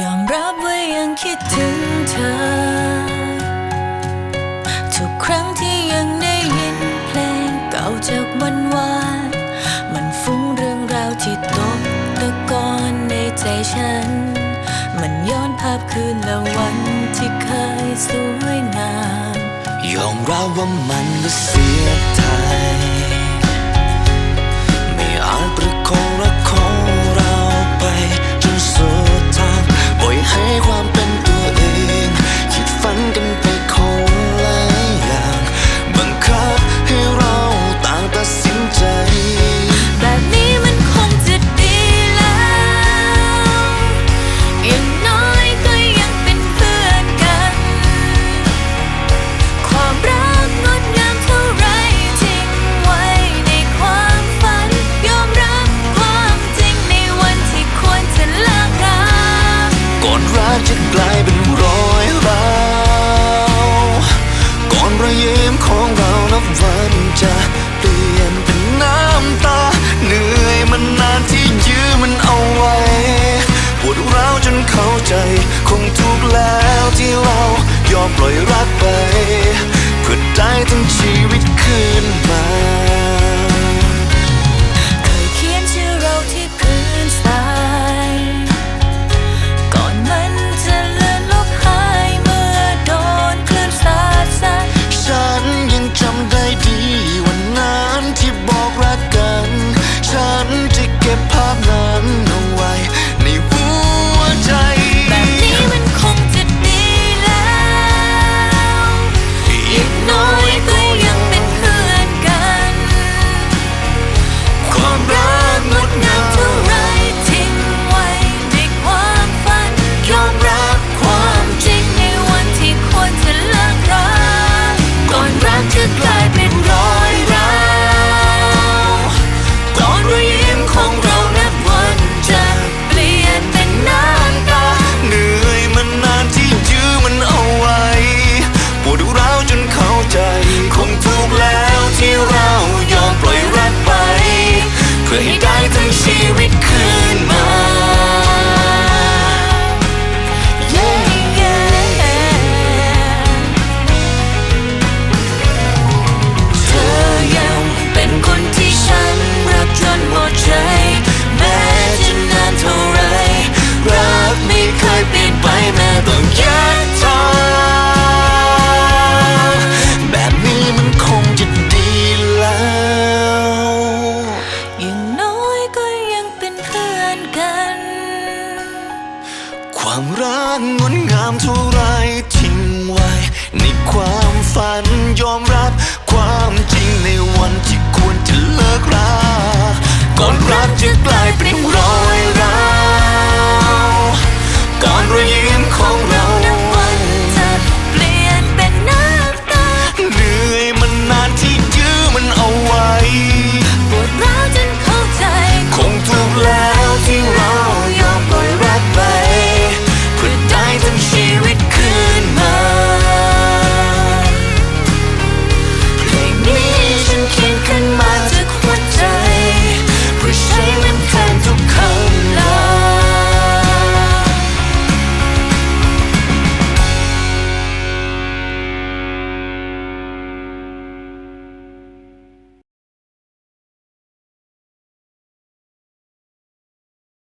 ยอมรับว่ายังคิดถึงเธอ ทุกครั้งที่ยังได้ยินเพลงเก่าจากวันวานมันฟุ้งเรื่องราวที่ตกตะกอนในใจฉัน มันย้อนภาพคืนและวันที่เคยสวยงามยอมรับว่ามันเสียใจยไม่อาจประคอง estoy but he died. ความรักงดงามเท่าไรทิ้งไว้ ในความฝันยอมรับ